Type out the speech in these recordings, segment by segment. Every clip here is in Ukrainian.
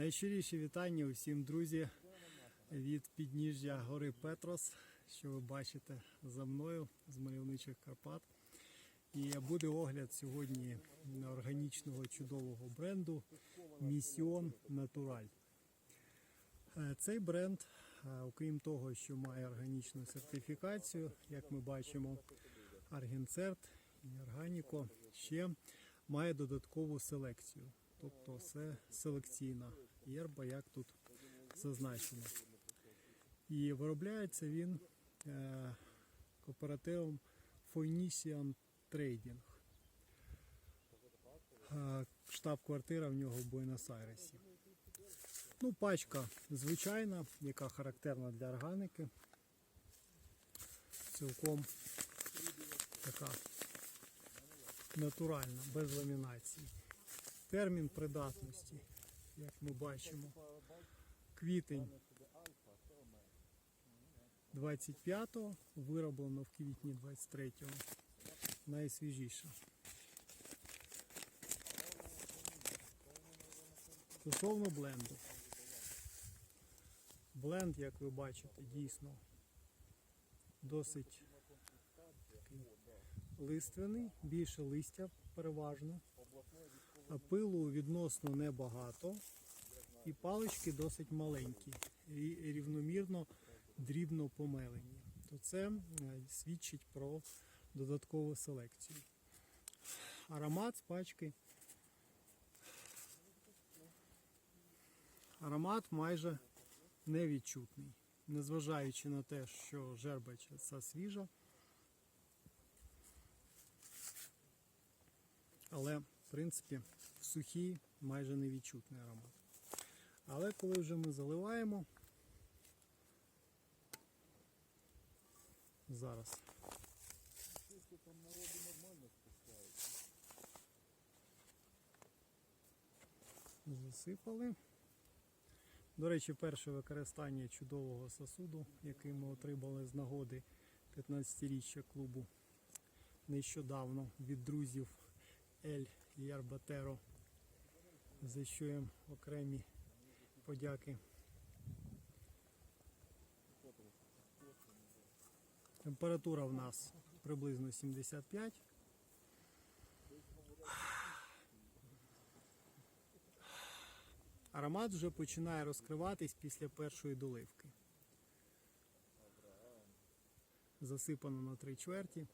Найщиріші вітання усім, друзі, від підніжжя гори Петрос, що ви бачите за мною з мальовничих Карпат. І буде огляд сьогодні органічного чудового бренду Місіон Натураль. Е, Цей бренд, е, окрім того, що має органічну сертифікацію, як ми бачимо, Аргенцерт і Органіко, ще має додаткову селекцію. Тобто все селекційна єрба, як тут зазначено. І виробляється він е, кооперативом Phoenician Trading. Е, Штаб-квартира в нього в Буенос-Айресі. Ну, пачка звичайна, яка характерна для органіки. Цілком така натуральна, без ламінації. Термін придатності, як ми бачимо, квітень 25-го, вироблено в квітні 23-го, найсвіжіша. Стосовно бленду. Бленд, як ви бачите, дійсно досить такий лиственний, більше листя переважно. Пилу відносно небагато. І палички досить маленькі, рі- рівномірно, дрібно помелені. То це е, свідчить про додаткову селекцію. Аромат з пачки. Аромат майже невідчутний, незважаючи на те, що жербача ця свіжа. Але, в принципі, в сухій майже невідчутний аромат. Але коли вже ми заливаємо, зараз. Засипали. До речі, перше використання чудового сосуду, який ми отримали з нагоди 15-річчя клубу нещодавно від друзів Ель Ярбатеро, за окремі подяки. Температура в нас приблизно 75. Аромат вже починає розкриватись після першої доливки. Засипано на три чверті.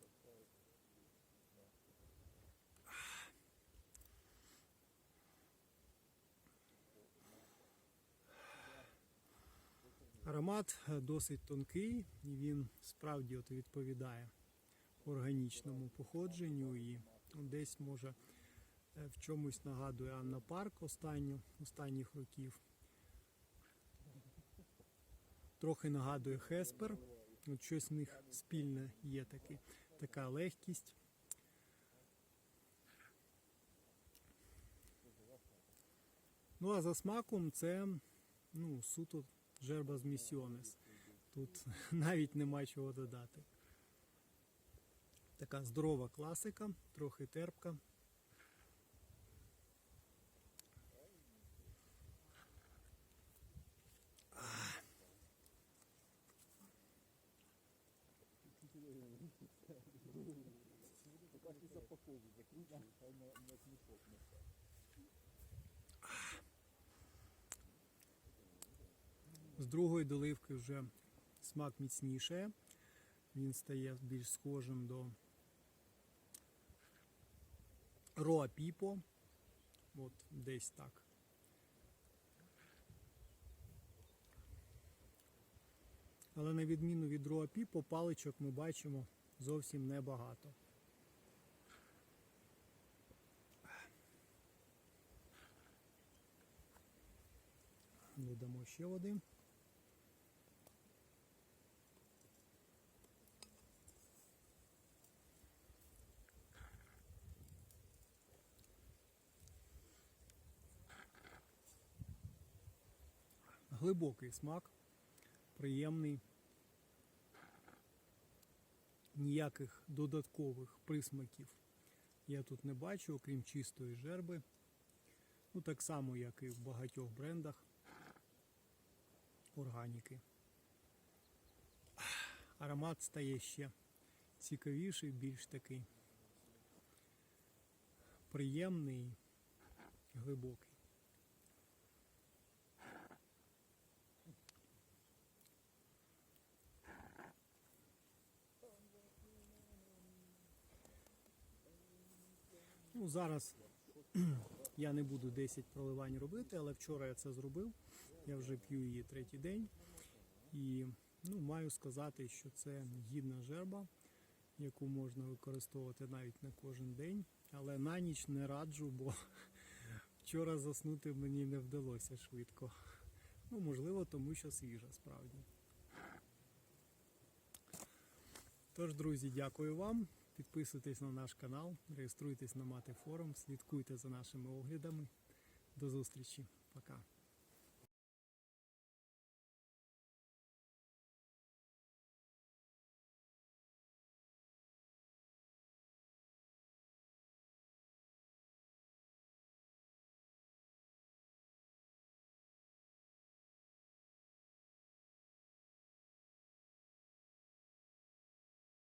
Аромат е, досить тонкий і він справді от відповідає органічному походженню і десь може е, в чомусь нагадує Анна Парк останню, останніх років. Трохи нагадує Хеспер. От щось в них спільне є таке, така легкість. Ну а за смаком це ну, суто жерба з місіонес. Тут навіть нема чого додати. Така здорова класика, трохи терпка. З другої доливки вже смак міцніше. Він стає більш схожим до Роа Піпо. От десь так. Але на відміну від Роа Піпо, паличок ми бачимо зовсім небагато. Додамо ще води. Глибокий смак, приємний. Ніяких додаткових присмаків я тут не бачу, окрім чистої жерби. Ну, так само, як і в багатьох брендах органіки. Аромат стає ще цікавіший, більш такий приємний, глибокий. Ну, зараз я не буду 10 проливань робити, але вчора я це зробив. Я вже п'ю її третій день. І ну, маю сказати, що це гідна жерба, яку можна використовувати навіть не кожен день. Але на ніч не раджу, бо вчора заснути мені не вдалося швидко. Ну, можливо, тому що свіжа справді. Тож, друзі, дякую вам. Підписуйтесь на наш канал, реєструйтесь на Мати форум, слідкуйте за нашими оглядами. До зустрічі. Пока.